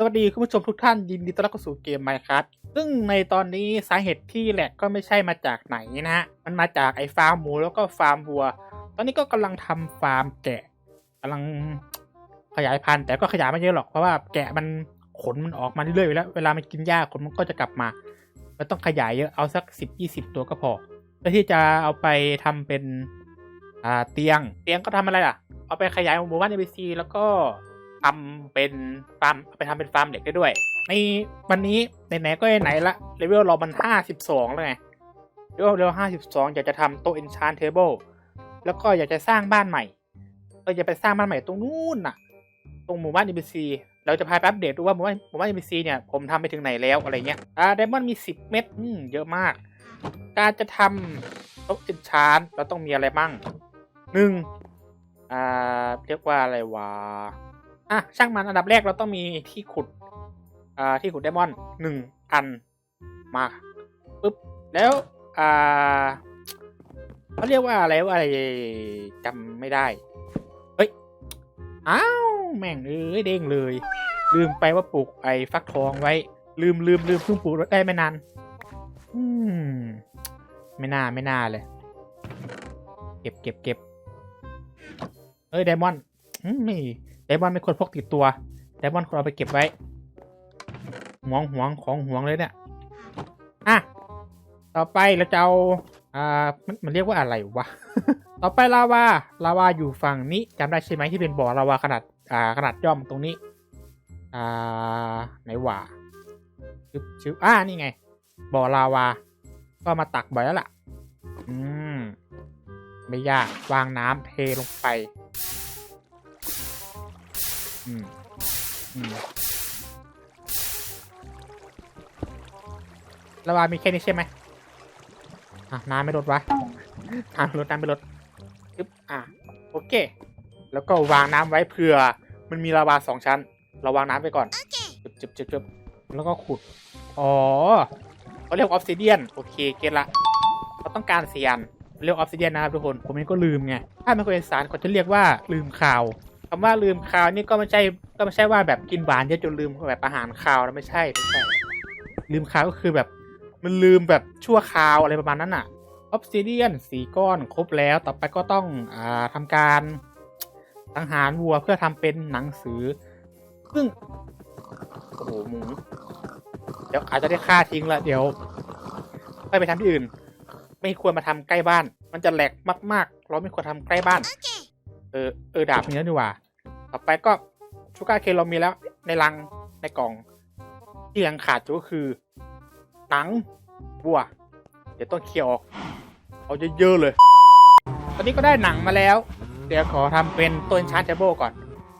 สวัสดีคุณผู้ชมทุกท่านยินดีต้อนรับเข้าสู่เกม Minecraft ซึ่งในตอนนี้สาเหตุที่แหลกก็ไม่ใช่มาจากไหนนะฮะ มันมาจากไอ้ฟาร์มหมูแล้วก็ฟาร์มวัว ตอนนี้ก็กำลังทำฟาร์มแกะกำลังขยายพันธุ์แต่ก็ขยายไม่เยอะหรอกเพราะว่าแกะมันขนมันออกมาเรื่อยๆอยู่แล้วเวลามันกินหญ้าขนมันก็จะกลับมาไม่ต้องขยายเยอะเอาสักสิบยี่สิบตัวก็พอเพื่อที่จะเอาไปทำเป็นอ่าเตียงเตียงก็ทำอะไรล่ะ เอาไปขยายหมู่บ้าน NPC แล้วก็ ทำเป็นฟาร์มไปทำเป็นฟาร์มเด็กได้ด้วย ในวันนี้ไหนๆก็ไหนละเลเวลเรามันห้าสิบสองแล้วไงเลเวลเราห้าสิบสองอยากจะทำโต๊ะ enchant table แล้วก็อยากจะสร้างบ้านใหม่เราจะไปสร้างบ้านใหม่ตรงนู้นน่ะ ตรงหมู่บ้าน NPC เราจะพาไปอัปเดตดูว่าหมู่บ้านหมู่บ้าน NPC เนี่ยผมทำไปถึงไหนแล้วอะไรเงี้ยอ่าไดมอนด์มีสิบเม็ดอืมเยอะมาก การจะทำโต๊ะ enchant เราต้องมีอะไรบ้างหนึ่งอ่าเรียกว่าอะไรวะ อะช่างมันอันดับแรกเราต้องมีที่ขุดอ่าที่ขุดไดมอนด์หนึ่งอันมาปุ๊บแล้วอ่าเขาเรียกว่าอะไรว่าอะไรจำไม่ได้เฮ้ยอ้าวแม่งเอ้ยเด้งเลย ลืมไปว่าปลูกไอ้ฟักทองไว้ ลืมลืมลืมเพิ่งปลูกได้ไม่นานอืมไม่น่าไม่น่าเลย เก็บเก็บเก็บเอ้ยไดมอนด์อืม ไม่ไดมอนด์ไม่ควรพกติดตัวไดมอนด์ควรเอาไปเก็บไว้หวงหวงของหวงเลยเนี่ย อะ ต่อไปเราจะเอาอ่ามันมันเรียกว่าอะไรวะ ต่อไปลาวา ลาวาอยู่ฝั่งนี้จำได้ใช่ไหมที่เป็นบ่อลาวาขนาด อ่า ขนาดย่อมตรงนี้ อ่า ไหนวะชึบชึบอ่า นี่ไง บ่อลาวา ก็มาตักบ่อยแล้วล่ะ อืม ไม่ยาก วางน้ำเทลงไป อืมอืมระวามีแค่นี้ใช่ไหมอะน้ำไม่ลดวะน้ำไม่ลดน้ำไม่ลดปึ๊บอะโอเค แล้วก็วางน้ำไว้เผื่อ มันมีลาวาสองชั้น เราวางน้ำไปก่อนจึบจึบจึบจึบแล้วก็ขุด อ๋อเขาเรียกออฟซิเดียนโอเคเก็ตละเขาต้องการเสียนเรียกออฟซิเดียนนะครับทุกคน ผมเองก็ลืมไง ถ้าไม่เคยสารเขาจะเรียกว่าลืมข่าว คำว่าลืมคาวนี่ก็ไม่ใช่ก็ไม่ใช่ว่าแบบกินหวานเยอะจนลืมแบบอาหารคาวนะไม่ใช่ไม่ใช่ ลืมคาวก็คือแบบ มันลืมแบบชั่วคราวอะไรประมาณนั้นอะออฟซิเดียนสีก้อนครบแล้วต่อไปก็ต้องอ่าทำการสังหารวัวเพื่อทำเป็นหนังสือ ซึ่งโอ้โหหมูเดี๋ยวอาจจะได้ฆ่าทิ้งละเดี๋ยวไปไปทำที่อื่น ไม่ควรมาทำใกล้บ้าน มันจะแหลกมาก ๆ เราไม่ควรทำใกล้บ้าน เออเออดาบมีแล้วนี่หว่า ต่อไปก็ชูการ์เคนเรามีแล้ว ในลังในกล่อง ที่ยังขาดอยู่ก็คือหนังวัว เดี๋ยวต้องเคลียร์ออก เอาเยอะๆเลย ตอนนี้ก็ได้หนังมาแล้ว เดี๋ยวขอทำเป็นต้นชาร์จเทเบิลก่อน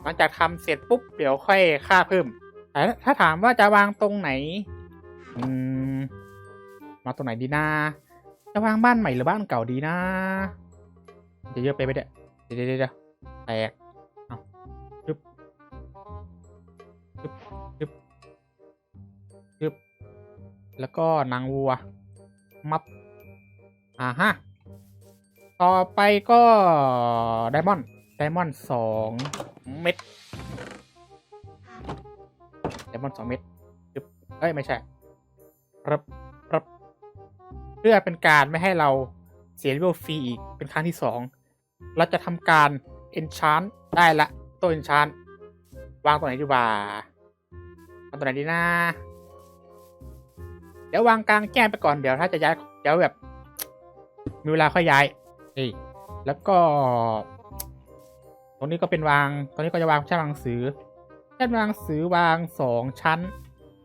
หลังจากทำเสร็จปุ๊บ เดี๋ยวค่อยค่าเพิ่มแต่ถ้าถามว่าจะวางตรงไหน อืม มาตรงไหนดีนะจะวางบ้านใหม่หรือบ้านเก่าดีนะ จะเยอะไปไหมเนี่ยเดี๋ยวเดี๋ยวเดี๋ยว แตกเอาจึ๊บจึ๊บจึ๊บจึ๊บแล้วก็นางวัว มับ อ่าฮะ ต่อไปก็ไดมอนด์ไดมอนด์สองเม็ดไดมอนด์สองเม็ดจึ๊บเอ้ย ไม่ใช่รับรับเพื่อเป็นการไม่ให้เราเสียเลเวลฟรีอีกเป็นครั้งที่สอง เราจะทำการ enchant ได้ละ ตัว enchant วางตรงไหนดีบ่าวางตรงไหนดีนะเดี๋ยววางกลางแจ้งไปก่อนเดี๋ยวถ้าจะย้ายเดี๋ยวแบบมีเวลาค่อยย้ายนี่แล้วก็ ตรงนี้ก็เป็นวาง ตรงนี้ก็จะวางแช่วางหนังสือแช่วางหนังสือวางสองชั้น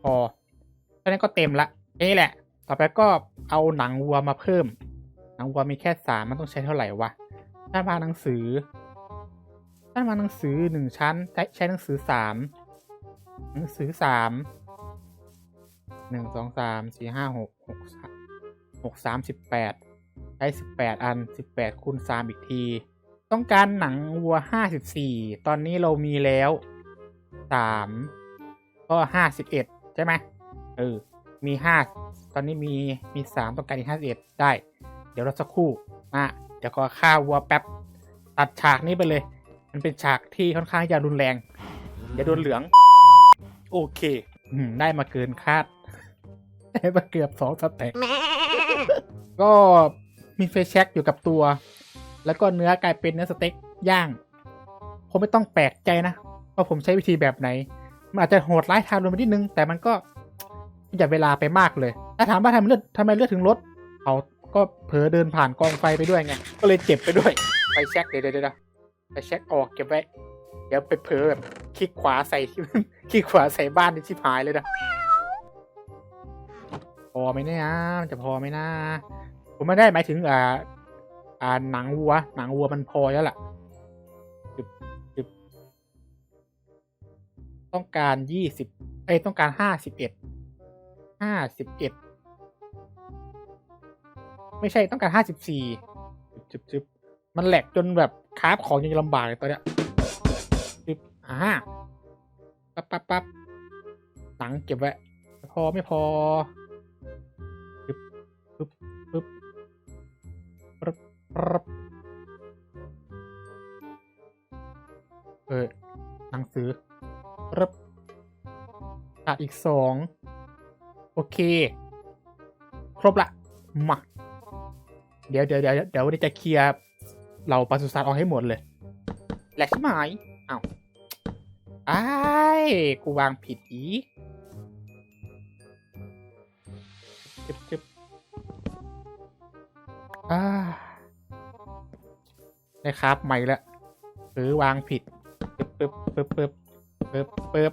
พอแค่นั้นก็เต็มละนี่แหละ ต่อไปก็เอาหนังวัวมาเพิ่ม หนังวัวมีแค่สามมันต้องใช้เท่าไหร่วะด้านวางหนังสือ ด้านวางหนังสือหนึ่งชั้นใช้ใช้หนังสือสามหนังสือสามหนึ่งสองสามสี่ห้าหกหกสามหกสามสิบแปดใช้สิบแปดอันสิบแปดคูณสามอีกที ต้องการหนังวัวห้าสิบสี่ตอนนี้เรามีแล้วสามก็ห้าสิบเอ็ดใช่ไหมเออ มีห้าตอนนี้มีมีสามต้องการอีกห้าสิบเอ็ดได้ เดี๋ยวเราสักครู่มาเดี๋ยวก็ฆ่าวัวแป๊บ ตัดฉากนี้ไปเลย มันเป็นฉากที่ค่อนข้างจะรุนแรงอย่าโดนเหลือง โอโอเคอืมได้มาเกินคาด ได้มาเกือบสองสเต็กก็มีเฟซแช็กอยู่กับตัว แล้วก็เนื้อกลายเป็นเนื้อสเต็กย่างผมไม่ต้องแปลกใจนะว่าผมใช้วิธีแบบไหน มันอาจจะโหดร้ายทารุณไปนิดนึง แต่มันก็ประหยัดเวลาไปมากเลย ถ้าถามว่าทำไมเลือดทำไมเลือดถึงลดเขาก็เผลอเดินผ่านกองไฟไปด้วยไง ก็เลยเจ็บไปด้วย ไฟแช็กเดี๋ยวเดี๋ยวเดี๋ยว ไฟแช็กออกเก็บไว้ เดี๋ยวไปเผลอแบบคลิกขวาใส่ คลิกขวาใส่บ้านนี่ชิบหายเลยนะ พอไหมเนี่ยมันจะพอไหมนะ ผมไม่ได้หมายถึงอ่า อ่าหนังวัว หนังวัวมันพอแล้วล่ะจึบจึบต้องการยี่สิบเอ้ยต้องการห้าสิบเอ็ด ห้าสิบเอ็ด ไม่ใช่ต้องการห้าสิบสี่จึบจึบมันแหลกจนแบบ คราฟของยังลำบากเลยตอนเนี้ยจึบอ่าปั๊บปั๊บปั๊บหนังเก็บไว้พอไม่พอปึ๊บปึ๊บปึ๊บปึ๊บปึ๊บเออหนังสือปึ๊บขาดอีกสองโอเค ครบละมาเดี๋ยวเดี๋ยวเดี๋ยวเดี๋ยววันนี้จะเคลียร์ เหล่าปศุสัตว์ออกให้หมดเลย แหลกใช่ไหมอ้าวอ้กูวางผิดอีกจึบจึบอ่าได้ครับใหม่ละหรือวางผิดปึ๊บปึ๊บปึ๊บปึ๊บปึ๊บปึ๊บ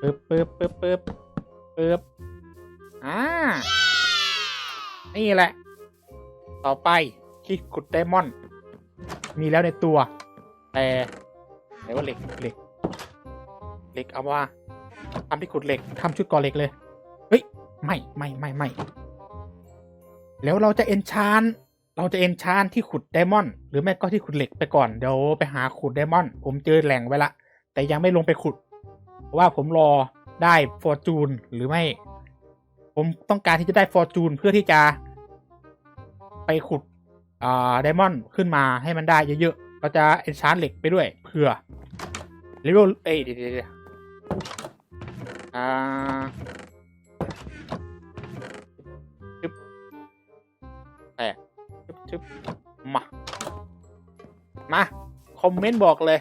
ปึ๊บปึ๊บปึ๊บปึ๊บปึ๊บอ่านี่แหละ ต่อไป ที่ขุดไดมอนด์มีแล้วในตัว แต่ไหนว่าเหล็กเหล็ก เหล็กเอาว่าทำที่ขุดเหล็กทำชุดก่อเหล็กเลย เฮ้ย ไม่ไม่ไม่ไม่แล้วเราจะเอนชานเราจะเอนชานที่ขุดไดมอนด์หรือไม่ก็ที่ขุดเหล็กไปก่อนเดี๋ยวไปหาขุดไดมอนด์ผมเจอแหล่งไว้ละ แต่ยังไม่ลงไปขุด เพราะว่าผมรอได้ฟอร์จูนหรือไม่ ผมต้องการที่จะได้ฟอร์จูนเพื่อที่จะ ไปขุด อ่าไดมอนด์ขึ้นมาให้มันได้เยอะๆ เราจะเอนชานเหล็กไปด้วยเผื่อเลเวลเอ้ยเดี๋ยวเดี๋ยวเดี๋ยวอ่าชึบแตกชึบชึบมา มา คอมเมนต์บอกเลย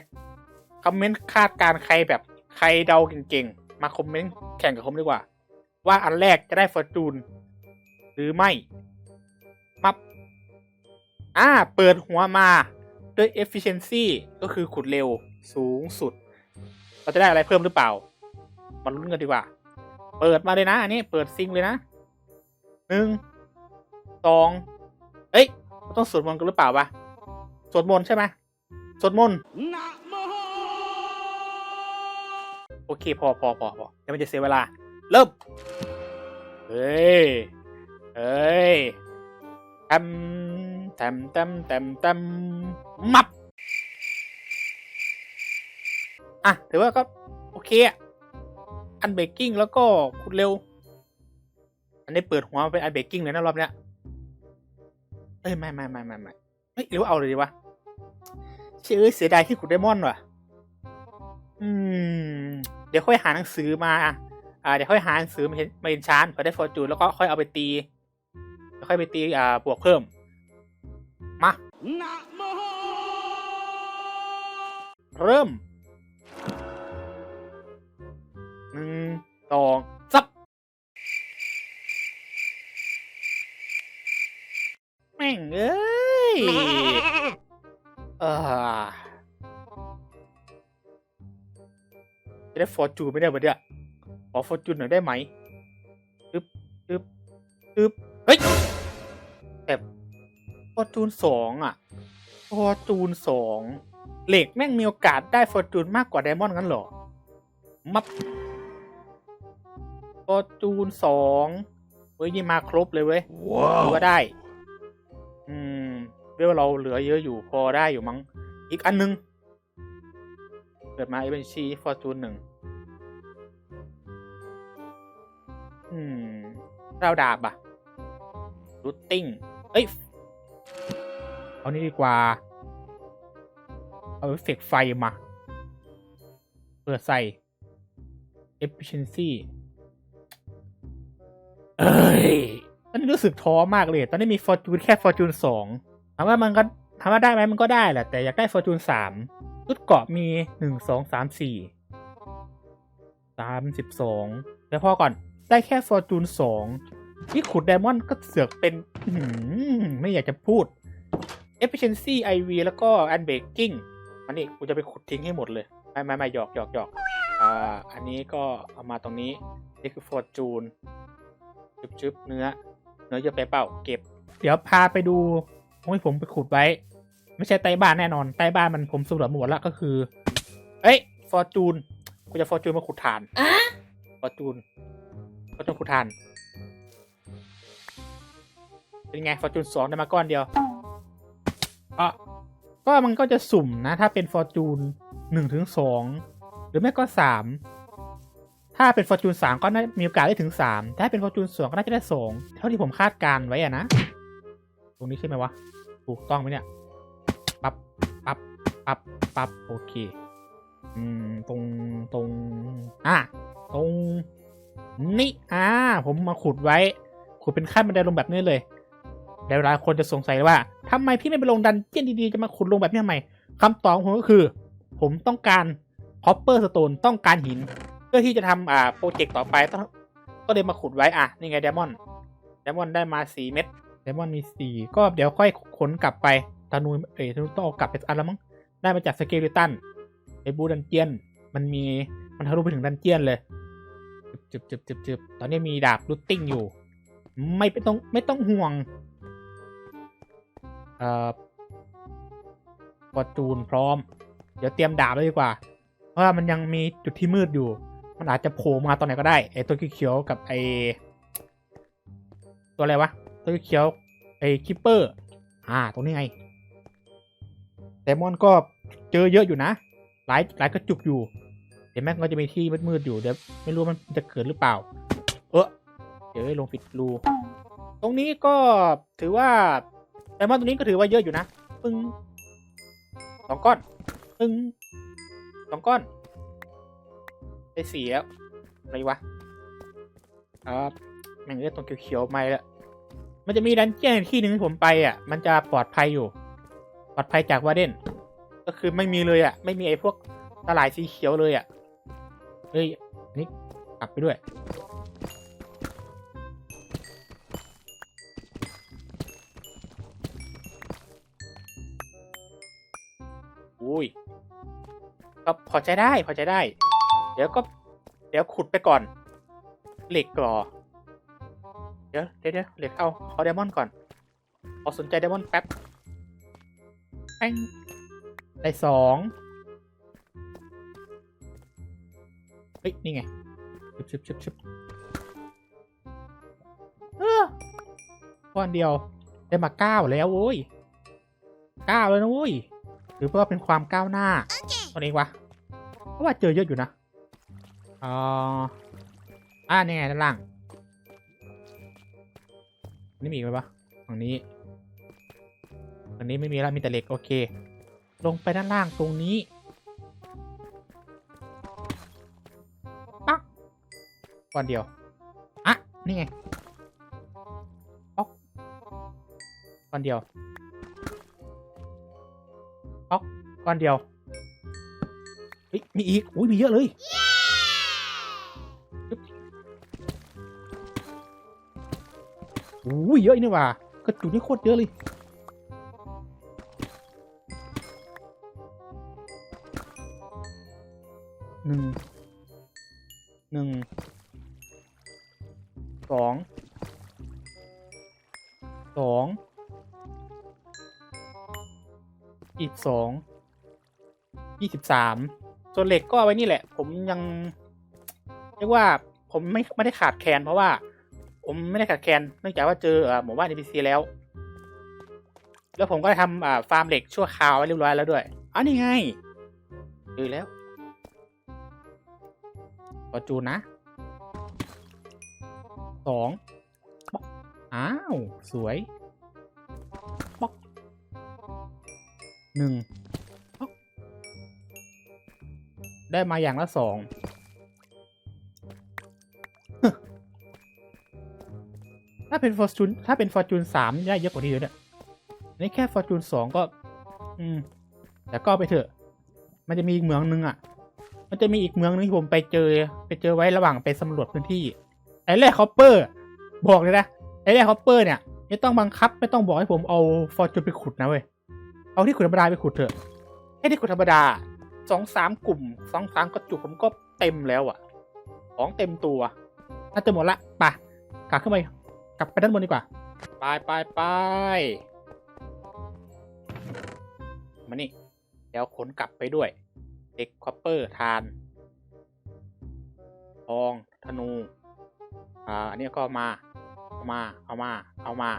คอมเมนต์คาดการ์ใครแบบใครเดาเก่งๆ มาคอมเมนต์แข่งกับผมดีกว่า ว่าอันแรกจะได้ฟอร์จูน หรือไม่ อ่า เปิดหัวมาด้วย efficiency ก็คือขุดเร็วสูงสุด เราจะได้อะไรเพิ่มหรือเปล่า มาลุ้นกันดีกว่า เปิดมาเลยนะ อันนี้เปิดซิงเลยนะหนึ่งสองเอ้ยเราต้องสวดมนต์กันหรือเปล่าวะ สวดมนต์ใช่ไหมสวดมนต์โอเค พอพอพอพอเดี๋ยวมันจะเสียเวลา เริ่ม เฮ้ย เฮ้ย แตมแตมแตมแตมแตมมับอะถือว่าก็ โอเคอะอันเบรกกิ้งแล้วก็ขุดเร็ว อันนี้เปิดหัวมาเป็นอันเบรกกิ้งเลยนะรอบเนี้ยเอ้ยไม่ไม่ไม่ไม่ไม่เฮ้ยหรือว่าเอาเลยดีวะเชื่อเสียดายที่ขุดไดมอนด์ว่ะ อืม เดี๋ยวค่อยหาหนังสือมาอ่าเดี๋ยวค่อยหาหนังสือมาเห็นมาเห็นชานพอได้ฟอร์จูนแล้วก็ค่อยเอาไปตี ค่อยไปตีอ่าบวกเพิ่ม มา เริ่มหนึ่งสองซับแม่งเอ้ยเออจะได้ฟอร์จูนไม่ได้ปะเนี่ยขอฟอร์จูนหน่อยได้ไหมตึ๊บตึ๊บตึ๊บเฮ้ย แต่ฟอร์จูนสองอะฟอร์จูนสองเหล็กแม่งมีโอกาสได้ฟอร์จูนมากกว่าไดมอนด์งั้นเหรอ มับฟอร์จูนสองเฮ้ยนี่มาครบเลยเว้ยถือว่าได้ อืมเรียกว่าเราเหลือเยอะอยู่พอได้อยู่มั้ง อีกอันนึง เกิดมาเอเวนชีฟอร์จูนหนึ่งอืมเราดาบอะรูทติ้ง เอ้ย เอานี่ดีกว่า เอาเอฟเฟกไฟมา เปิดใส่ efficiency เอ้ยตอนนี้รู้สึกท้อมากเลย ตอนนี้มี fortune แค่ fortune สองถามว่ามันก็ถามว่าได้ไหมมันก็ได้แหละ แต่อยากได้ fortune สามชุดเกาะมีหนึ่งสองสามสี่สามสิบสองแล้วพอก่อนได้แค่ fortune สอง ที่ขุดไดมอนด์ก็เสือกเป็นอื้อหือไม่อยากจะพูด efficiency IV แล้วก็ unbreaking มันนี่กูจะไปขุดทิ้งให้หมดเลย ไม่ไม่ไม่หยอกหยอกหยอกอ่าอันนี้ก็เอามาตรงนี้ นี่คือ fortune จึบจึบเนื้อ เนื้อเยอะไปเปล่าเก็บ เดี๋ยวพาไปดูตรงที่ผมไปขุดไว้ ไม่ใช่ใต้บ้านแน่นอน ใต้บ้านมันผมสำรวจมาหมดแล้วก็คือ เอ้ย fortune กูจะ fortune มาขุดฐาน fortune fortune ขุดฐาน เป็นไง fortune สองได้มาก้อนเดียวอะก็มันก็จะสุ่มนะ ถ้าเป็น fortune หนึ่งถึงสองหรือไม่ก็สามถ้าเป็น fortune สามก็น่ามีโอกาสได้ถึงสามถ้าเป็น fortune สองก็น่าจะได้สองเท่าที่ผมคาดการณ์ไว้อะนะ ตรงนี้ใช่ไหมวะ ถูกต้องไหมเนี่ย ปับ๊บปับ๊บปับ๊บปั๊บโอเค อืม ตรงตรงอะตรงนี่อ่า ผมมาขุดไว้ ขุดเป็นขั้นบันไดลงแบบนี้เลย แล้วหลายคนจะสงสัยว่าทำไมพี่ไม่ไปลงดันเจี้ยนดีๆ จะมาขุดลงแบบนี้ทำไมคำตอบของผมก็คือ ผมต้องการคอปเปอร์สโตนต้องการหิน เพื่อที่จะทำอ่าโปรเจกต์ต่อไปต้องก็เลยมาขุดไว้อะนี่ไงเดมอนเดมอนได้มาสี่เม็ดเดมอนมีสี่ก็เดี๋ยวค่อยขนกลับไปธนูเอ้ยธนูต้องเอากลับไปอันละมั้งได้มาจากสเกลิตันไอ้บูดันเจียนมันมีมันทะลุไปถึงดันเจียนเลยจึบจึบจึบจึบตอนนี้มีดาบรูทติ้งอยู่ ไม่เป็นต้องไม่ต้องห่วง เอ่อฟอร์จูนพร้อม เดี๋ยวเตรียมดาบเลยดีกว่า เพราะว่ามันยังมีจุดที่มืดอยู่ มันอาจจะโผล่มาตอนไหนก็ได้ไอ้ตัวเขียวกับไอ้ตัวอะไรวะตัวเขียวไอ้คิปเปอร์ อ่า ตรงนี้ไงแต่มอนก็เจอเยอะอยู่นะ หลายหลายกระจุกอยู่ เดี๋ยวแม่งก็จะมีที่มืดๆอยู่เดี๋ยวไม่รู้มันจะเกิดหรือเปล่า เออเดี๋ยวลงปิดรู ตรงนี้ก็ถือว่า แต่มอนตรงนี้ก็ถือว่าเยอะอยู่นะปึ้งสองก้อนปึ้งสองก้อนได้สี่แล้วอะไรวะอ่าแม่งเอ้ยตรงเขียวๆไม่ละมันจะมีดันเจี้ยนที่หนึ่งที่ผมไปอะ มันจะปลอดภัยอยู่ ปลอดภัยจากวาเดนก็คือไม่มีเลยอะ ไม่มีไอ้พวกตลายสีเขียวเลยอะ เฮ้ยนนี่กลับไปด้วย อุ้ยก็พอใจได้พอใจได้ เดี๋ยวก็ เดี๋ยวขุดไปก่อน เหล็กก่อเดี๋ยวเดี๋ยวเดี๋ยวเหล็กเอาขอาไดมอนด์ก่อนขอสนใจไดมอนด์แป๊บแป้งได้สองเฮ้ย นี่ไงชึบชึบชึบชึบเออก้อนเดียว ได้มาเก้าแล้วโว้ยเก้าแล้วนะโว้ย หรือว่าเป็นความก้าวหน้าตัวเองวะเพราะว่าเจอเยอะอยู่นะอ๋ออ่านี่ไงด้านล่าง นี่มีอีกไหมวะฝั่งนี้ฝั่งนี้ไม่มีแล้วมีแต่เหล็กโอเค ลงไปด้านล่างตรงนี้ปักก้อนเดียวอะนี่ไงป๊อกก้อนเดียว กก้อนเดียวเฮ้ยมีอีกอุ้ยมีเยอะเลยปึ๊บอุ้ยเยอะนี่หว่ากระจุกนี่โคตรเยอะเลยหนึ่งหนึ่งสองสองอีกสอง ยี่สิบสามส่วนเหล็กก็เอาไว้นี่แหละ ผมยังเรียกว่าผมไม่ไม่ได้ขาดแคลนเพราะว่า ผมไม่ได้ขาดแคลนเนื่องจากว่าเจอหมู่บ้าน NPC แล้ว แล้วผมก็ได้ทำฟาร์มเหล็กชั่วคราวไว้เรียบร้อยแล้วด้วยอ๋อนี่ไงเจอแล้วขอจูนนะสองป๊อกอ้าว สวยป๊อกหนึ่ง ได้มาอย่างละสองถ้าเป็นฟอร์จูนถ้าเป็นฟอร์จูนสามได้เยอะกว่านี้เลยเนี่ยนี่แค่ฟอร์จูนสองก็ อืม แต่ก็ไปเถอะ มันจะมีอีกเมืองหนึ่งอะ มันจะมีอีกเมืองนึงที่ผมไปเจอ ไปเจอไว้ระหว่างไปสำรวจพื้นที่ ไอ้แร่คอปเปอร์ บอกเลยนะ ไอ้แร่คอปเปอร์เนี่ย ไม่ต้องบังคับ ไม่ต้องบอกให้ผมเอาฟอร์จูนไปขุดนะเว้ย เอาที่ขุดธรรมดาไปขุดเถอะ ให้ที่ขุดธรรมดา สองสามกลุ่มสองสามกระจุกผมก็เต็มแล้วอะ ของเต็มตัวน่าจะหมดละไปกลับขึ้นไปกลับไปด้านบนดีกว่า ไปไปไปมานี่เดี๋ยวขนกลับไปด้วยเด็กคอปเปอร์ทานทองธนู อ่า อันนี้ก็มา เอามา เอามา เอามา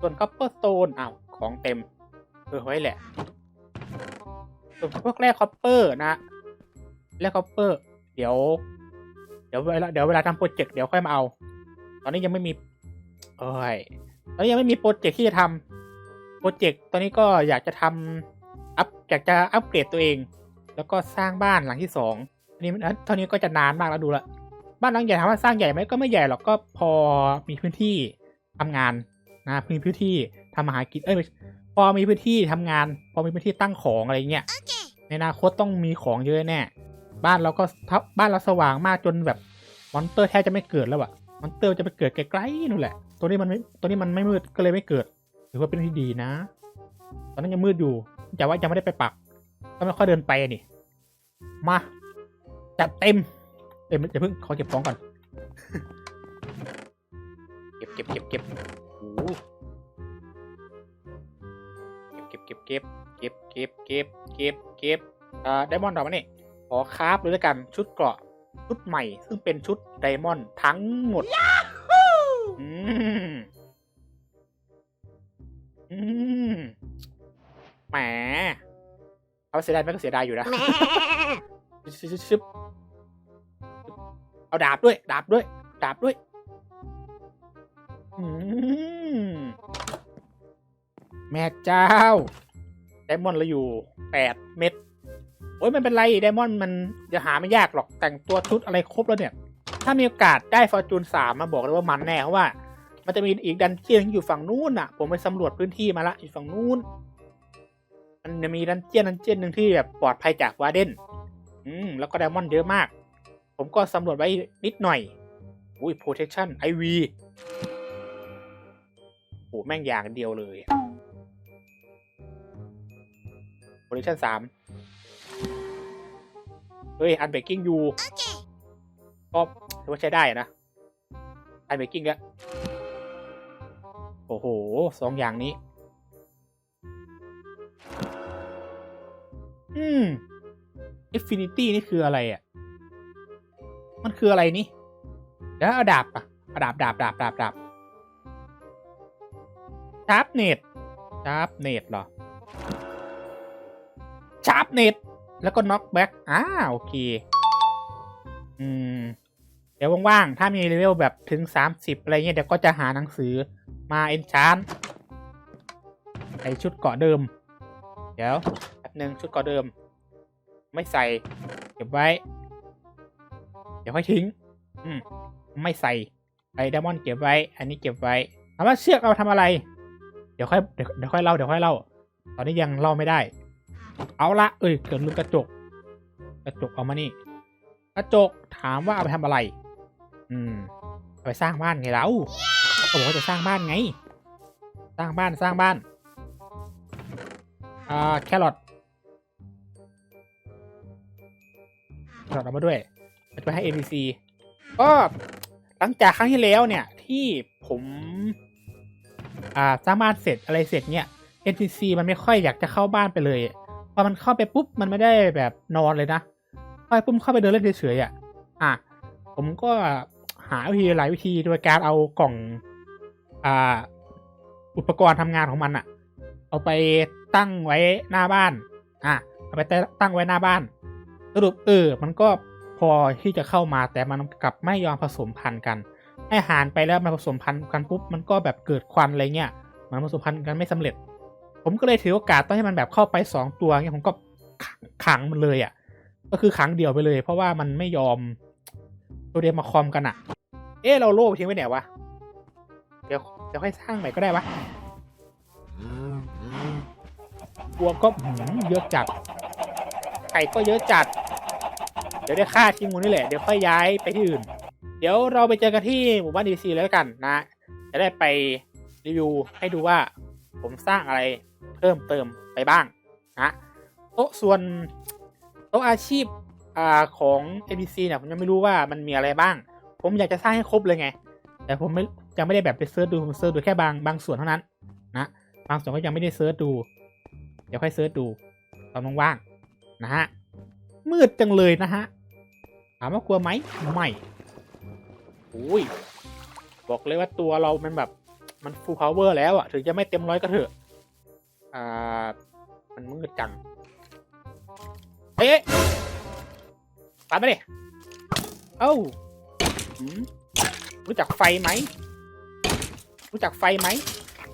ส่วนคัพเปอร์โตนอ้าว ของเต็ม เออไว้แหละ พวกแร่คอปเปอร์นะแร่คอปเปอร์ เดี๋ยว เดี๋ยวเวลาเดี๋ยวเวลาทำโปรเจกต์เดี๋ยวค่อยมาเอา ตอนนี้ยังไม่มีเอ้ยตอนนี้ยังไม่มีโปรเจกต์ที่จะทำโปรเจกต์ตอนนี้ก็อยากจะทำอัพอยากจะอัปเกรดตัวเอง แล้วก็สร้างบ้านหลังที่สองอันนี้มันเท่านี้ก็จะนานมากแล้วดูละบ้านหลังใหญ่ถามว่าสร้างใหญ่ไหมก็ไม่ใหญ่หรอกก็พอมีพื้นที่ทำงานนะพื้นที่ทำอาหารกินเอ้ย พอมีพื้นที่ทำงาน พอมีพื้นที่ตั้งของอะไรเงี้ย ในอนาคตต้องมีของเยอะแน่ บ้านเราก็ทับบ้านเราสว่างมากจนแบบมอนเตอร์แทบจะไม่เกิดแล้วอะมอนเตอร์จะไปเกิดไกลๆนู่นแหละ ตัวนี้มันไม่ตัวนี้มันไม่มืดก็เลยไม่เกิด ถือว่าเป็นที่ดีนะ ตอนนั้นยังมืดอยู่แต่ว่ายังไม่ได้ไปปัก ก็ไม่ค่อยเดินไปอะนี่ มาจัดเต็มเอ้ยเดี๋ยวเพิ่งขอเก็บของก่อน เก็บเก็บเก็บเก็บโอ้โห เก็บเก็บเก็บเก็บเก็บเก็บเก็บอ่าไดมอนด์ต่อมานี่ขอคราฟเลยละกันชุดเกราะชุดใหม่ ซึ่งเป็นชุดไดมอนด์ทั้งหมดมแหมเขาเสียดายไหมก็เสียดายอยู่นะชึบเอาดาบด้วย ดาบด้วย ดาบด้วย อืม แม่เจ้าไดมอนด์เราอยู่แปดเม็ดโอ้ยไม่เป็นไรไดมอนด์มันจะหาไม่ยากหรอกแต่งตัวชุดอะไรครบแล้วเนี่ย ถ้ามีโอกาสได้ฟอร์จูนสามมาบอกเลยว่ามันแน่เพราะว่า มันจะมีอีกดันเจียนอยู่ฝั่งนู้นอะ ผมไปสำรวจพื้นที่มาละอยู่ฝั่งนู้นมันจะมีดันเจียนดันเจียนหนึ่งที่แบบปลอดภัยจากวาเดนอืมแล้วก็ไดมอนด์เยอะมาก ผมก็สำรวจไว้นิดหน่อยอุ้ย protection IV โหแม่งอย่างเดียวเลย protection สามเฮ้ยอันเบกกิ้งอยู่ก็ถือว่าใช้ได้นะอันเบกกิ้งแล้ว โอ้โห สองอย่างนี้ อืม Infinity นี่คืออะไรอะ มันคืออะไรนี่เดี๋ยวเอาดาบอะเอาดาบดาบดาบดาบดาบชาร์ปเน็ตชาร์ปเน็ตเหรอ ชาร์ปเน็ตแล้วก็น็อกแบ็กอ่าโอเค อืม เดี๋ยวว่างๆ ถ้ามีเลเวลแบบถึง 30 อะไรเงี้ยเดี๋ยวก็จะหาหนังสือมาเอนชานใส่ชุดเกาะเดิม เดี๋ยวแป๊บนึงชุดเกาะเดิม ไม่ใส่ เก็บไว้ เดี๋ยวค่อยทิ้ง อืม ไม่ใส่ไอเดมอนเก็บไว้ อันนี้เก็บไว้ถามว่าเชือกเอาทำอะไร เดี๋ยวค่อยเดี๋ยวค่อยเล่าเดี๋ยวค่อยเล่า ตอนนี้ยังเล่าไม่ได้ เอาละเอ้ยเกิดลืมกระจก กระจกเอามานี่ กระจกถามว่าเอาไปทำอะไร อืมเอาไปสร้างบ้านไงเราเขาบอกว่าจะสร้างบ้านไง สร้างบ้านสร้างบ้าน อ่าแครอทถอดออกมาด้วยจะไปให้ NPC ก็หลังจากครั้งที่แล้วเนี่ย ที่ผมอ่าสร้างบ้านเสร็จอะไรเสร็จเนี่ย NPC มันไม่ค่อยอยากจะเข้าบ้านไปเลย พอมันเข้าไปปุ๊บมันไม่ได้แบบนอนเลยนะเข้าไปปุ๊บเข้าไปเดินเล่นเฉยๆอะอะผมก็หาวิธีหลายวิธีโดยการเอากล่อง อ่า อุปกรณ์ทำงานของมันอะ เอาไปตั้งไว้หน้าบ้าน อะเอาไปตั้งไว้หน้าบ้านสรุปเออ มันก็พอที่จะเข้ามาแต่มันกลับไม่ยอมผสมพันธุ์กันให้หารไปแล้วมันผสมพันธุ์กันปุ๊บมันก็แบบเกิดควันอะไรเงี้ยมันผสมพันธุ์กันไม่สำเร็จ ผมก็เลยถือโอกาสต้องให้มันแบบเข้าไปสองตัวเงี้ยผมก็ขังมันเลยอะ่ะ ก็คือขังเดี่ยวไปเลย เพราะว่ามันไม่ยอมตัวเดียวมาคอมกันอะ่ะ เออเราโล่ทิ้งไว้ไหนวะเดี๋ยวเดี๋ยวค่อยสร้างใหม่ก็ได้วะวัวก็เยอะจัดไก่ก็เยอะจัด เดี๋ยวได้ฆ่าทิ้งหมูนี่แหละ เดี๋ยวค่อยย้ายไปที่อื่น เดี๋ยวเราไปเจอกันที่หมู่บ้านดีซีแล้วกันนะ จะได้ไปรีวิวให้ดูว่า ผมสร้างอะไรเพิ่มเติมไปบ้างนะโต๊ะส่วนโต๊ะอาชีพอ่าของ ABC เนี่ยผมยังไม่รู้ว่ามันมีอะไรบ้าง ผมอยากจะสร้างให้ครบเลยไง แต่ผมไม่ยังไม่ได้แบบไปเซิร์ชดูผมเซิร์ชดูแค่บางบางส่วนเท่านั้นนะบางส่วนก็ยังไม่ได้เซิร์ชดู เดี๋ยวค่อยเซิร์ชดูตอนว่างๆนะฮะมืดจังเลยนะฮะถามว่ากลัวไหมไม่โอ้ยบอกเลยว่าตัวเรามันแบบ มัน full power แล้วอะถึงจะไม่เต็มร้อยก็เถอะ อ่า มันมืดจัง เอ๊ะตามมาดิเอ้าหืมรู้จักไฟไหม รู้จักไฟไหม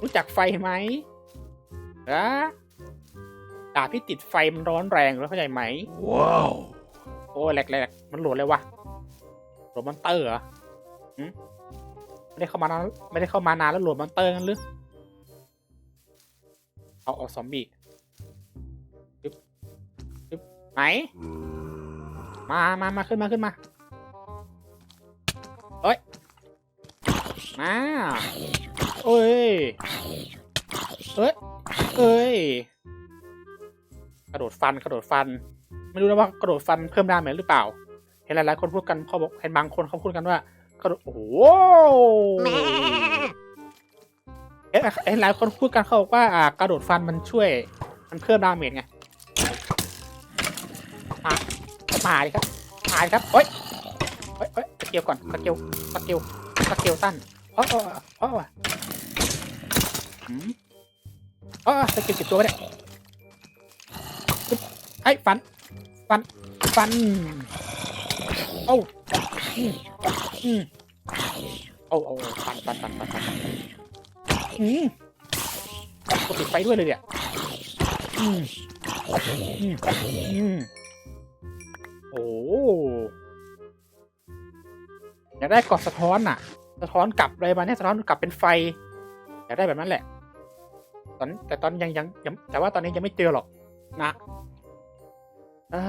รู้จักไฟไหมอะดาบที่ติดไฟมันร้อนแรงแล้วเข้าใจไหม ว้าว โอ้ยแหลกๆ มันโหลดเลยวะโหลดมอนเตอร์เหรอหึ ไม่ได้เข้ามานานไม่ได้เข้ามานานแล้วโหลดมอนเตอร์กันหรือเอาเอาซอมบี้ยึบยึบไหนมามามาขึ้นมาขึ้นมาเอ้ยมาเอ้ยเอ้ยเอ้ยกระโดดฟันกระโดดฟัน ไม่รู้นะว่ากระโดดฟันเพิ่มดาเมจหรือเปล่า เห็นหลายๆคนพูดกันเขาบอกเห็นบางคนเขาพูดกันว่า กระโดดโอ้โหเห็นเห็นหลายคนพูดกันเขาบอกว่าอ่ากระโดดฟันมันช่วย มันเพิ่มดาเมจไงมามาดิครับมาดิครับเฮ้ยเฮ้ยเฮ้ยสเกลก่อนสเกลสเกลสเกลตันอ๋ออ๋ออ๋อหืมอ๋อสเกลสิบตัวก็ได้ปึ๊บไอ้ยฟัน ฟัน ฟัน โอ้าอืมอืมโอ้โอ้ฟันฟันฟันฟันฟันอืมกดปิดไฟด้วยเลยเนี่ยอืมอืมอืมโอ้อยากได้กรอบสะท้อนน่ะ สะท้อนกลับอะไรมาเนี่ยสะท้อนกลับเป็นไฟ อยากได้แบบนั้นแหละ ตอนแต่ตอนยังยังยังแต่ว่าตอนนี้ยังไม่เจอหรอกนะอ่า